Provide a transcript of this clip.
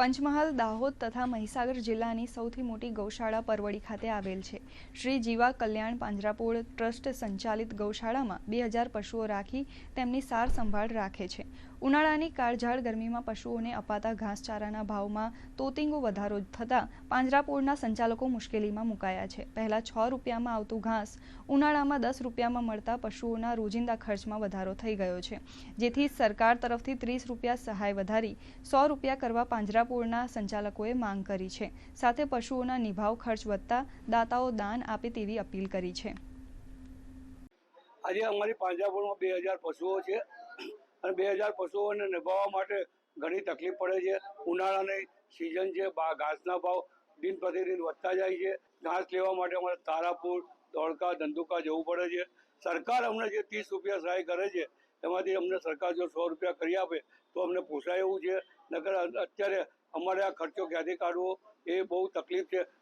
પંચમહાલ, દાહોદ તથા મહીસાગર જિલ્લાની સૌથી મોટી ગૌશાળા પરવડી ખાતે આવેલ છે. શ્રી જીવા કલ્યાણ પાંજરાપોળ ટ્રસ્ટ સંચાલિત ગૌશાળામાં બે હજાર પશુઓ રાખી તેમની સાર સંભાળ રાખે છે. ઉનાળાની કાળઝાળ ગરમીમાં પશુઓને અપાતા ઘાસચારાના ભાવમાં તોતિંગો વધારો થતાં પાંજરાપોળના સંચાલકો મુશ્કેલીમાં મુકાયા છે. પહેલા છ રૂપિયામાં આવતું ઘાસ, ઉનાળામાં દસ રૂપિયામાં મળતા પશુઓના રોજિંદા ખર્ચમાં વધારો થઈ ગયો છે. જેથી સરકાર તરફથી ત્રીસ રૂપિયા સહાય વધારી સો રૂપિયા કરવા પાંજરાપોળના સંચાલકોએ માંગ કરી છે. સાથે પશુઓના નિભાવ ખર્ચ વધતા દાતાઓ દાન આપે તેવી અપીલ કરી છે. આજે અમારી પાંજાપુરમાં બે હજાર પશુઓ છે. અને બે હજાર પશુઓને નિભાવવા માટે ઘણી તકલીફ પડે છે. ઉનાળાની સિઝન છે ઘાસના ભાવ દિન પ્રતિદિન વધતા જાય છે. ઘાસ લેવા માટે અમારે તારાપુર ધોળકા ધંધુકા જવું પડે છે. સરકાર અમને જે ત્રીસ રૂપિયા સહાય કરે છે એમાંથી અમને સરકાર જો સો રૂપિયા કરી આપે તો અમને પોસાય એવું છે. નકર અત્યારે અમારે આ ખર્ચો ક્યાંથી કાઢવો? એ બહુ તકલીફ છે.